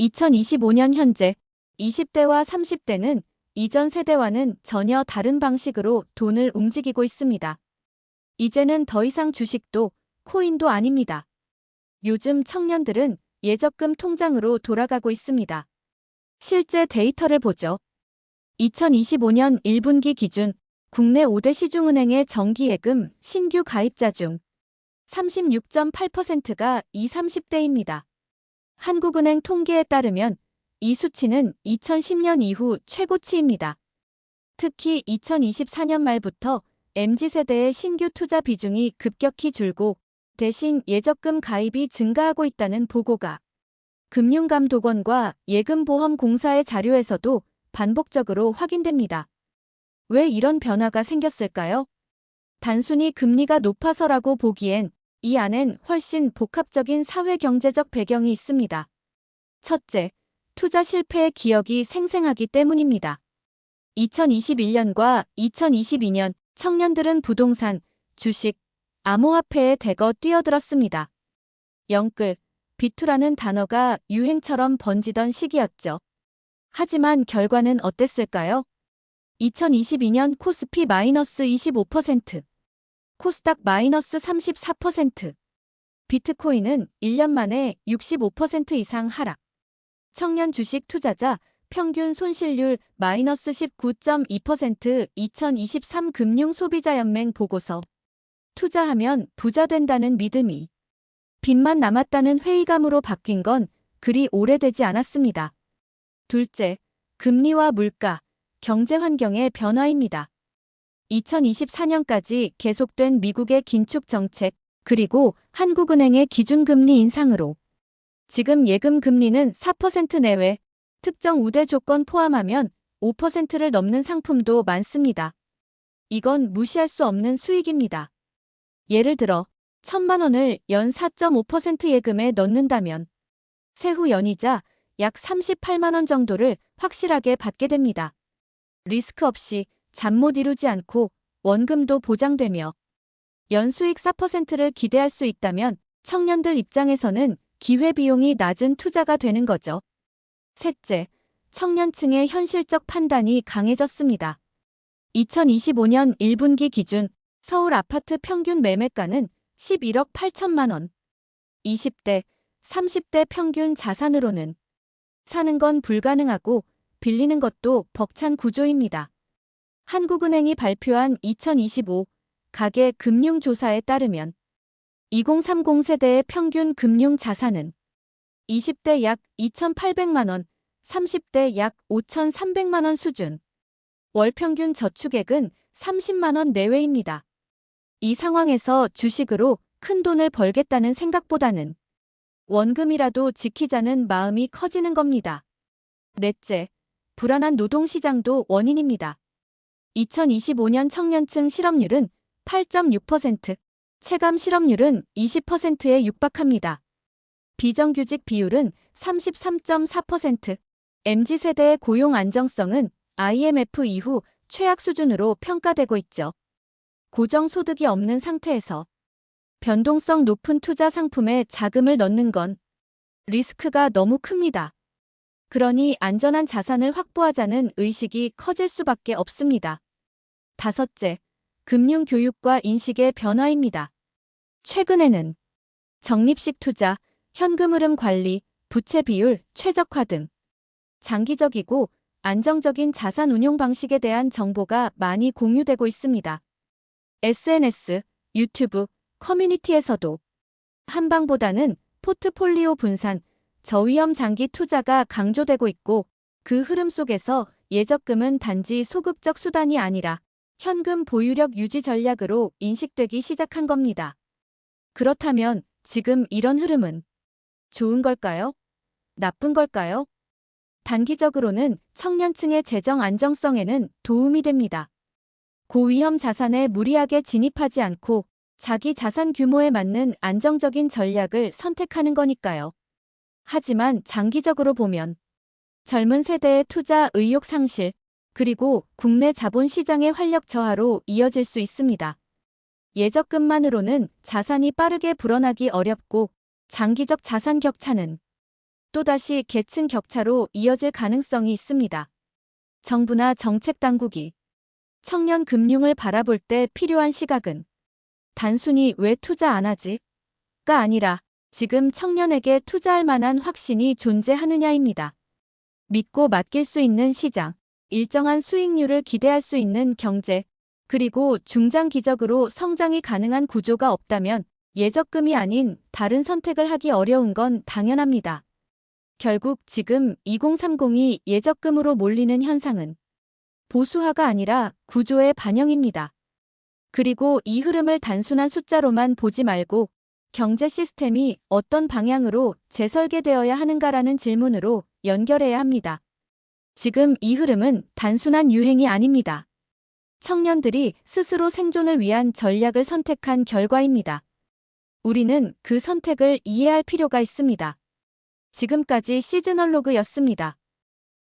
2025년 현재 20대와 30대는 이전 세대와는 전혀 다른 방식으로 돈을 움직이고 있습니다. 이제는 더 이상 주식도 코인도 아닙니다. 요즘 청년들은 예적금 통장으로 돌아가고 있습니다. 실제 데이터를 보죠. 2025년 1분기 기준 국내 5대 시중은행의 정기예금 신규 가입자 중 36.8%가 20, 30대입니다. 한국은행 통계에 따르면 이 수치는 2010년 이후 최고치입니다. 특히 2024년 말부터 MZ세대의 신규 투자 비중이 급격히 줄고 대신 예적금 가입이 증가하고 있다는 보고가 금융감독원과 예금보험공사의 자료에서도 반복적으로 확인됩니다. 왜 이런 변화가 생겼을까요? 단순히 금리가 높아서라고 보기엔 이 안엔 훨씬 복합적인 사회경제적 배경이 있습니다. 첫째, 투자 실패의 기억이 생생하기 때문입니다. 2021년과 2022년 청년들은 부동산, 주식, 암호화폐에 대거 뛰어들었습니다. 영끌, 비투라는 단어가 유행처럼 번지던 시기였죠. 하지만 결과는 어땠을까요? 2022년 코스피 마이너스 25%, 코스닥 마이너스 34%, 비트코인은 1년 만에 65% 이상 하락. 청년 주식 투자자 평균 손실률 마이너스 19.2% 2023 금융소비자연맹 보고서. 투자하면 부자 된다는 믿음이 빚만 남았다는 회의감으로 바뀐 건 그리 오래되지 않았습니다. 둘째, 금리와 물가, 경제 환경의 변화입니다. 2024년까지 계속된 미국의 긴축 정책, 그리고 한국은행의 기준금리 인상으로 지금 예금 금리는 4% 내외, 특정 우대 조건 포함하면 5%를 넘는 상품도 많습니다. 이건 무시할 수 없는 수익입니다. 예를 들어, 천만 원을 연 4.5% 예금에 넣는다면 세후 연이자 약 38만 원 정도를 확실하게 받게 됩니다. 리스크 없이 잠 못 이루지 않고 원금도 보장되며 연수익 4%를 기대할 수 있다면 청년들 입장에서는 기회비용이 낮은 투자가 되는 거죠. 셋째, 청년층의 현실적 판단이 강해졌습니다. 2025년 1분기 기준 서울 아파트 평균 매매가는 11억 8천만 원. 20대, 30대 평균 자산으로는 사는 건 불가능하고 빌리는 것도 벅찬 구조입니다. 한국은행이 발표한 2025 가계 금융조사에 따르면 2030 세대의 평균 금융 자산은 20대 약 2,800만 원, 30대 약 5,300만 원 수준. 월 평균 저축액은 30만 원 내외입니다. 이 상황에서 주식으로 큰 돈을 벌겠다는 생각보다는 원금이라도 지키자는 마음이 커지는 겁니다. 넷째, 불안한 노동시장도 원인입니다. 2025년 청년층 실업률은 8.6%, 체감 실업률은 20%에 육박합니다. 비정규직 비율은 33.4%, MZ세대의 고용 안정성은 IMF 이후 최악 수준으로 평가되고 있죠. 고정소득이 없는 상태에서 변동성 높은 투자 상품에 자금을 넣는 건 리스크가 너무 큽니다. 그러니 안전한 자산을 확보하자는 의식이 커질 수밖에 없습니다. 다섯째, 금융교육과 인식의 변화입니다. 최근에는 적립식 투자, 현금 흐름 관리, 부채 비율 최적화 등 장기적이고 안정적인 자산 운용 방식에 대한 정보가 많이 공유되고 있습니다. SNS, 유튜브, 커뮤니티에서도 한방보다는 포트폴리오 분산, 저위험 장기 투자가 강조되고 있고 그 흐름 속에서 예적금은 단지 소극적 수단이 아니라 현금 보유력 유지 전략으로 인식되기 시작한 겁니다. 그렇다면 지금 이런 흐름은 좋은 걸까요? 나쁜 걸까요? 단기적으로는 청년층의 재정 안정성에는 도움이 됩니다. 고위험 자산에 무리하게 진입하지 않고 자기 자산 규모에 맞는 안정적인 전략을 선택하는 거니까요. 하지만 장기적으로 보면 젊은 세대의 투자 의욕 상실, 그리고 국내 자본 시장의 활력 저하로 이어질 수 있습니다. 예적금만으로는 자산이 빠르게 불어나기 어렵고 장기적 자산 격차는 또다시 계층 격차로 이어질 가능성이 있습니다. 정부나 정책 당국이 청년 금융을 바라볼 때 필요한 시각은 단순히 왜 투자 안 하지? 가 아니라 지금 청년에게 투자할 만한 확신이 존재하느냐입니다. 믿고 맡길 수 있는 시장, 일정한 수익률을 기대할 수 있는 경제, 그리고 중장 기적으로 성장이 가능한 구조가 없다면 예적금이 아닌 다른 선택을 하기 어려운 건 당연합니다. 결국 지금 2030이 예적금으로 몰리는 현상은 보수화가 아니라 구조의 반영입니다. 그리고 이 흐름을 단순한 숫자로만 보지 말고 경제 시스템이 어떤 방향으로 재설계되어야 하는가라는 질문으로 연결해야 합니다. 지금 이 흐름은 단순한 유행이 아닙니다. 청년들이 스스로 생존을 위한 전략을 선택한 결과입니다. 우리는 그 선택을 이해할 필요가 있습니다. 지금까지 시즌얼로그였습니다.